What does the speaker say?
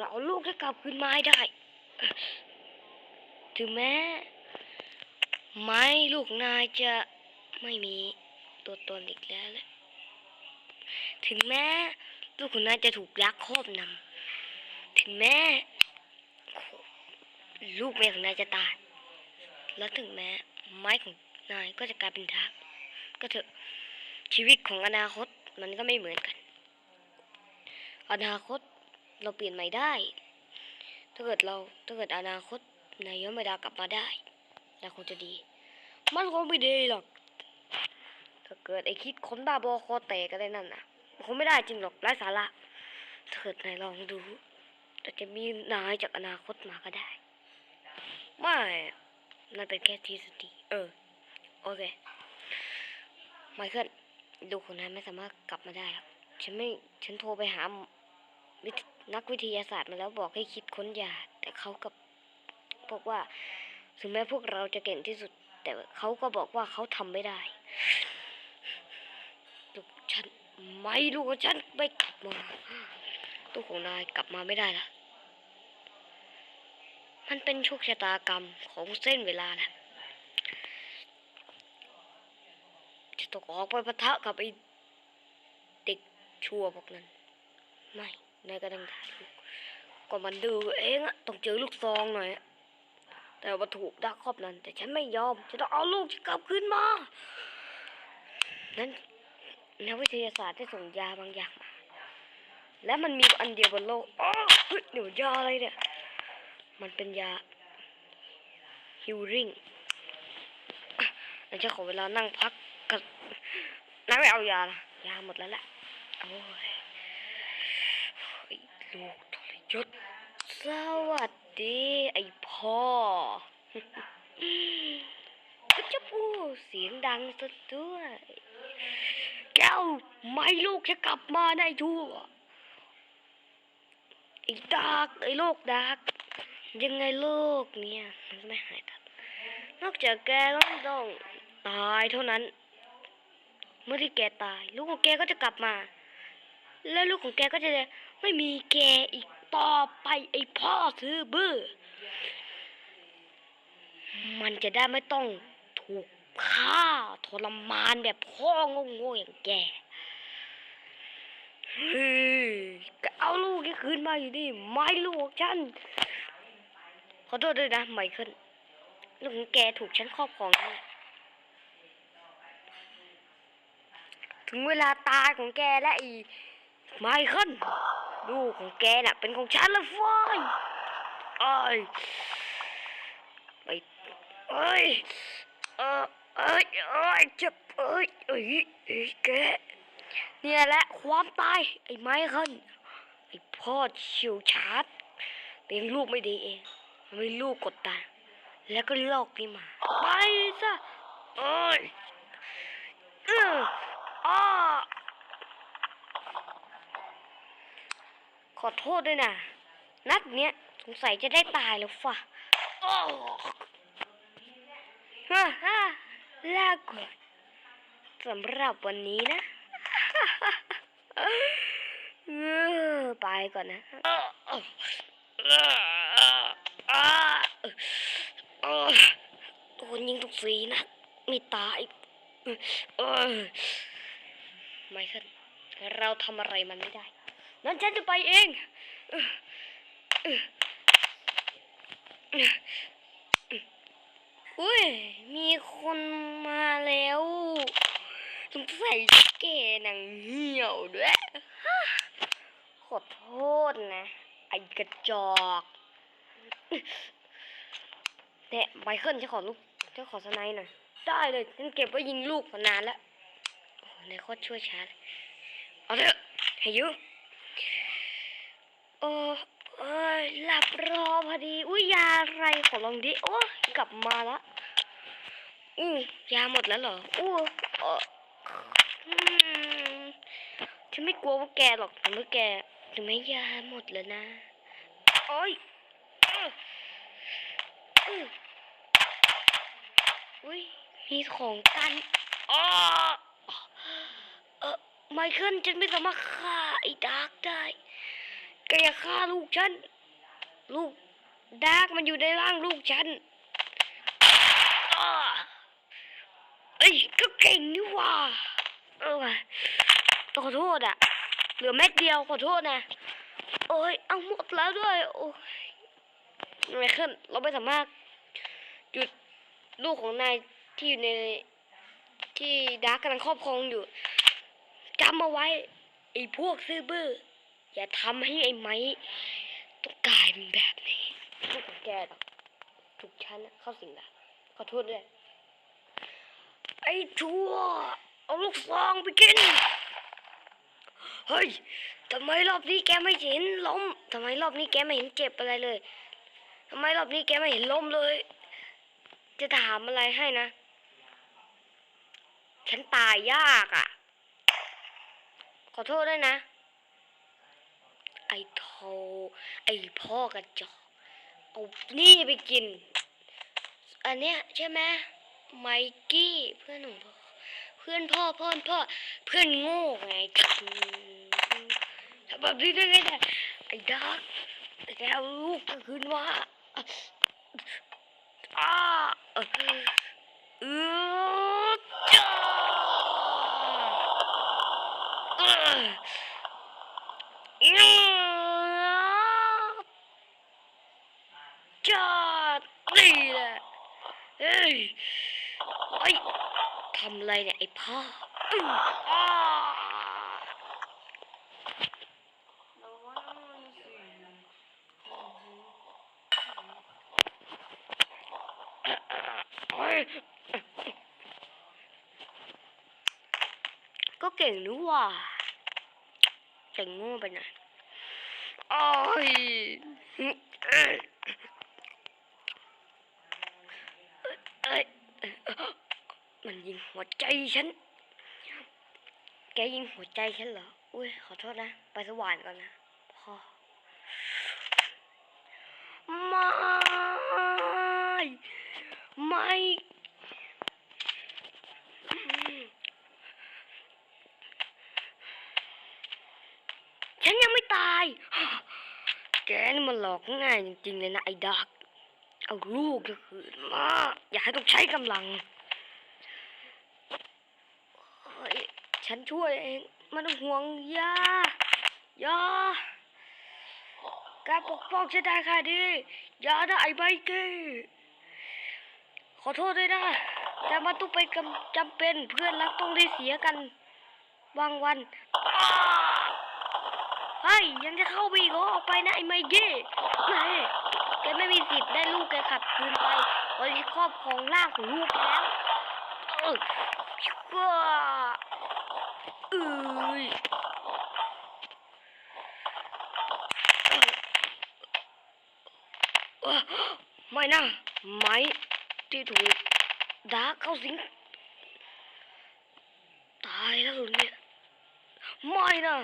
จะเอาลูกจะกลับคืนมาให้ได้ ถึงแม้ ไม้ลูกนายจะไม่มีตัวตนอีกแล้วแหละถึงแม้ ลูกของนายจะถูกยักษ์ครอบนำถึงแม้ ลูกแม่ของนายจะตาย แล้วถึงแม้ ไม้ของนายก็จะกลายเป็นทากก็เถอะชีวิตของอนาคตมันก็ไม่เหมือนกัน อนาคต เราเปลี่ยนใหม่ได้ ถ้าเกิดเราถ้าเกิดอนาคตนายย้อนเวลากลับมาได้น่าคงจะดี มันคงไม่ดีหรอก ถ้าเกิดไอคิดค้นบ้าบอคอแตกอะไรนั่นน่ะมันคงไม่ได้จริงหรอกไร้สาระถ้าเกิดนายลองดูแต่จะมีนายจากอนาคตมาก็ได้ ไม่นั่นเป็นแค่ทฤษฎีเออ โอเคไมเคิลลูกของนายไม่สามารถกลับมาได้หรอกฉันไม่ ฉันโทรไปหา นักวิทยาศาสตร์มาแล้วบอกให้คิดค้นยา แต่เขากับบอกว่าถึงแม้พวกเราจะเก่งที่สุด แต่เขาก็บอกว่าเขาทำไม่ได้ลูกฉันไม่ลูกฉันไม่กลับมาลูกของนายกลับมาไม่ได้ละมันเป็นโชคชะตากรรมของเส้นเวลาแหละจะต้องออกไปปะทะกับไอ้เด็กชั่วพวกนั้น ไม่ นายก็ต้องถ่ายลูกก็มันดื้อเองอะต้องเจอลูกซองหน่อยแต่ว่าถูกดักครอบนั้น แต่ฉันไม่ยอมจะต้องเอาลูกฉันกลับคืนมา นั้นนักวิทยาศาสตร์ได้ส่งยาบางอย่างมา และมันมีอันเดียวบนโลกอ้อเฮ้เดี๋ยวยาอะไรเนี่ย มันเป็นยาฮิวริงเราจะขอเวลานั่งพักกับนั่งไม่เอายาละยาหมดแล้วแหละโอ้ย ลูกทรยศสวัสดี ไอพ่อก็จะพูดเสียงดังซะด้วยแก้วไม่ลูกจะกลับมาได้ทั่วไอ้ดากไอ้โลกดากยังไงโลกเนี่ยมันไม่หายทันนอกจากแกก็ต้องตายเท่านั้น เมื่อที่แกตาย ลูกของแกก็จะกลับมา แล้วลูกของแกก็จะ ไม่มีแกอีกต่อไปไอพ่อซื้อบื้อ มันจะได้ไม่ต้องถูกฆ่าทรมานแบบพ่อโง่ๆอย่างแกเฮ้ยก็เอาลูกแกคืนมาอยู่ดิไม่ลูกฉัน ขอโทษด้วยนะไมเคิลลูกของแกถูกฉันครอบครองถึงเวลาตายของแกและอีไมเคิล ลูกของแกน่ะ เป็นของฉันละฟอยไอ้ยไปเอ้ยเออเอ้ยเอ้ยเจ็บเอ้ยเอ้ยเอ้ยแกเนี่ยแหละความตายไอ้ไมเคิลไอ้พ่อเฉียวชาร์จเลี้ยงลูกไม่ดีเองทำให้ลูกกดดันแล้วก็ลอกนี่มา ไปซะเอ้ยเอออ้า ขอโทษด้วยนะนัดเนี้ยสงสัยจะได้ตายแล้วฝ่ะฮ่าฮ่าลาก่อนสำหรับวันนี้นะไปก่อนนะโดนยิงทุกสีนะ ไม่ตายไม่ขึ้นเราทำอะไรมันไม่ได้ นั้นฉันจะไปเองอุ้ย มีคนมาแล้วสงสัยแกหนังเหี่ยวด้วย ขอโทษนะ ไอ้กระจอกเนี่ยไมเคิลจะขอลูกจะขอสไนด์หน่อย ได้เลยฉันเก็บไว้ยิงลูกมานานแล้วโอ้ในโคตรช่วยช้าเอาเถอะให้อยุ โอ้เอ้ยหลับรอพอดี อุ้ยยาอะไรขอลองดิ โอ้กลับมาละอู้ยาหมดแล้วเหรอ อู้เอออืมฉันไม่กลัวพวกแกหรอกแต่เมื่อแกถึงแม้ยาหมดแล้วนะ โอ้ยอืออืออุ้ย มีของกันอ๋อเออไมเคิลฉันไม่สามารถฆ่า ไอ้ดาร์กได้แกอย่าฆ่าลูกฉัน ลูกดาร์กมันอยู่ในร่างลูกฉันเอ้ยก็เก่งนี่ว่าเออว่ะขอโทษอะ เหลือเม็ดเดียวขอโทษนะ โอ้ยเอาหมดแล้วด้วย โอ้ยไมเคิลเราไม่สามารถหยุดลูกของนายที่อยู่ในที่ดาร์กกำลังครอบครองอยู่จำเอาไว้ ไอ้พวกซื้อบื้อ อย่าทำให้ไอ้ไม้ต้องกลายเป็นแบบนี้ลูกของแกหรอกถูกฉันน่ะเข้าสิงแล้วขอโทษด้วย ไอ้ชั่ว เอาลูกซองไปกิน เฮ้ยทำไมรอบนี้แกไม่เห็นล้มทำไมรอบนี้แกไม่เห็นเจ็บอะไรเลยทำไมรอบนี้แกไม่เห็นล้มเลย จะถามอะไรให้นะ ฉันตายยากอะ่ะ ขอโทษด้วยนะ ไอ้โทไอ้พ่อกระจอกเอานี่ไปกิน อันเนี้ยใช่ไหมไมกี้เพื่อนของพ่อเพื่อนพ่อเพื่อนพ่อเพื่อนโง่ไงทำแบบนี้ได้ไงเนี่ไอ้ดักแกเอาลูกก็คืนว่าอ้าเออเออจ้า เออจ้านี่แหละเฮ้ยไอ้ยทำอะไรเนี่ย ไอ้พ่อเฮ้ยก็เก่งนี่หว่า เก่งโง่ไปหน่อยโอ้ยเอ้ยเอ้ยมันยิงหัวใจฉัน แกยิงหัวใจฉันเหรอ อุ้ยขอโทษนะ ไปสว่านก่อนนะพ่อไม่ ไม่อืมฉัน ยังไม่ตาย แกนี่มันหลอกง่ายจริงๆเลยนะไอ้ดัก เอาลูกก็คือมา อย่าให้ต้องใช้กำลัง ฉันช่วยเองมันห่วงยายาการปกป้องฉันได้ค่ะดิยานะไอ้ไบกี้ขอโทษด้วยนะ แต่มันต้องไปจำเป็นเพื่อนรักต้องได้เสียกันบางวันอ้า ยยังจะเข้าไปอีกเหรอออกไปนะไอ้ไมกี้นายแกไม่มีสิทธิ์ได้ลูกแกขับคืนไปเพราะที่ครอบครองร่างของลูกแล้วเออว้าเอ้ยไม่นะไม้ที่ถูกดาเข้าสิงตายแล้วเนี่ยไม่นะ